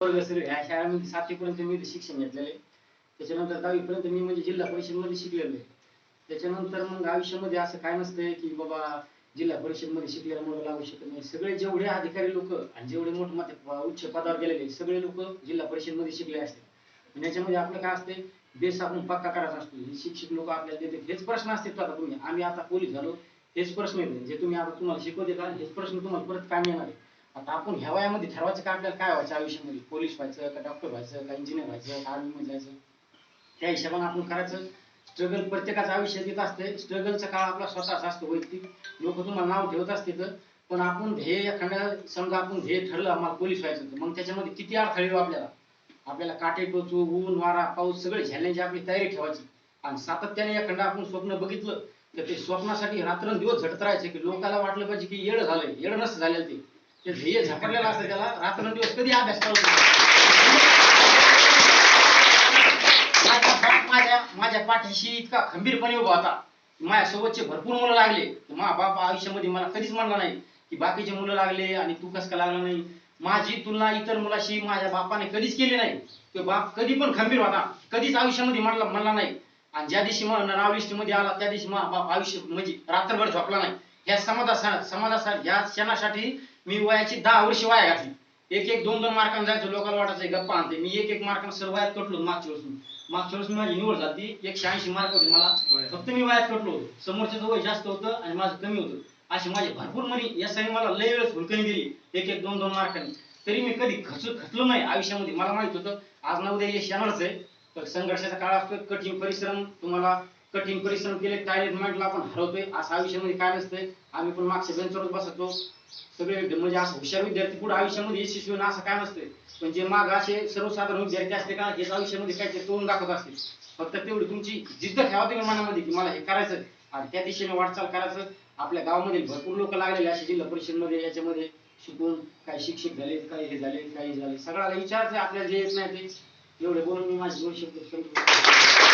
वर्ग ह्या शाळेमध्ये सातवीपर्यंत मी शिक्षण घेतलेले त्याच्यानंतर दहावीपर्यंत मी म्हणजे जिल्हा परिषदमध्ये शिकलेलो आहे. त्याच्यानंतर मग आयुष्यामध्ये असं काय नसतंय की बाबा जिल्हा परिषदमध्ये शिकलेल्या मुलं लागू शकत नाही. सगळे जेवढे अधिकारी लोक आणि जेवढे मोठमोठे उच्च पदावर गेलेले सगळे लोक जिल्हा परिषदमध्ये शिकले असते. आणि याच्यामध्ये आपलं काय असते बेस आपण पक्का करायचा असतो. हे शिक्षक लोक आपल्याला देते हेच प्रश्न असतात आता तुम्ही. आम्ही आता पोलीस झालो हेच प्रश्न येते जे तुम्ही आता तुम्हाला शिकवते का हेच प्रश्न तुम्हाला परत काय येणार आहे? आता आपण ह्या वयामध्ये ठरवायचं का आपल्याला काय व्हायचं आयुष्यामध्ये? पोलीस व्हायचं का डॉक्टर व्हायचं का इंजिनियर व्हायचं का आर्मीमध्ये जायचं? त्या हिशोबाने आपण करायचं. स्ट्रगल प्रत्येकाचं आयुष्यात येत असते. स्ट्रगलचा काळ आपला स्वतःच असतो वैयक्तिक. लोक तुम्हाला नाव ठेवत असते तर. पण आपण ध्येय एखाद्या समजा आपण ध्येय ठरलं आम्हाला पोलीस व्हायचं होतं मग त्याच्यामध्ये किती अडथळे येऊ आपल्याला? आपल्याला काटे टोचू ऊन वारा पाऊस सगळे झेलण्याची आपली तयारी ठेवायची. आणि सातत्याने एखादं आपण स्वप्न बघितलं तर ते स्वप्नासाठी रात्रंदिवस झटत राहायचे की लोकांना वाटलं पाहिजे की येड झालंय. येड नसतं झालेलं ते. ते ध्येय झपडलेलं असतं त्याला. रात्रंदिवस कधी अभ्यास करतो माझा बाप माझ्या माझ्या पाठीशी इतका खंबीरपणे उभा होता. माझ्यासोबतचे भरपूर मुलं लागले. मा बाप आयुष्यामध्ये मला कधीच म्हणला नाही की बाकीचे मुलं लागले आणि तू कस का लागला नाही? माझी तुलना इतर मुलाशी माझ्या बापाने कधीच केली नाही. तो बाप कधी पण खंबीर होता. कधीच आयुष्यामध्ये म्हणला म्हणला नाही. आणि ज्या दिवशी मला नाव लिस्टमध्ये आला त्या दिवशी मा बाप आयुष्य म्हणजे रात्रभर झोपला नाही. ह्या समाजा ह्या क्षणासाठी मी वयाची दहा वर्ष वाया घातली. एक एक दोन दोन मार्कांना जायचो लोकांना वाटायचं गप्पा आणते मी एक एक मार्कांना सर्व वयात कटलो मागच्या वर्षी. मागच्या वर्षी माझी निवड झाली. एकशे ऐंशी मार्क होते मला. फक्त मी वयात कटलो होतो. समोरच्याचं वय जास्त होतं आणि माझं कमी होतं. असे माझे भरपूर मनी यासाठी मला लय वेळेस हुलकणी दिली. एक एक दोन दोन मार्कांनी. तरी मी कधी खच खचलो नाही आयुष्यामध्ये. मला माहीत होतं आज ना उद्या यश येणारच आहे. तर संघर्षाचा काळ असतो कठीण परिश्रम तुम्हाला कठीण परिश्रम केले टायलेट माइंडला आपण हरवतोय असं आयुष्यामध्ये काय नसतंय. आम्ही पण मागच्या बेंचवरच बसतो. सगळे म्हणजे असं हुशार विद्यार्थी पुढे आयुष्यामध्ये यशस्वी होणं असं काय नसतंय. पण जे माग असे सर्वसाधारण विद्यार्थी असते का हेच आयुष्यामध्ये काय ते तोंड दाखवत असते फक्त तेवढी तुमची जिद्द ठेवा तुम्ही मनामध्ये की मला हे करायचं आणि त्या दिशेने वाटचाल करायचं. आपल्या गावामध्ये भरपूर लोक लागलेले असे जिल्हा परिषदमध्ये याच्यामध्ये शिकून काही शिक्षक झाले काही हे झाले काही झाले सगळ्याला विचारायचं आपल्याला जे येत नाही ते. एवढे बोलून मी माझे दोन शब्द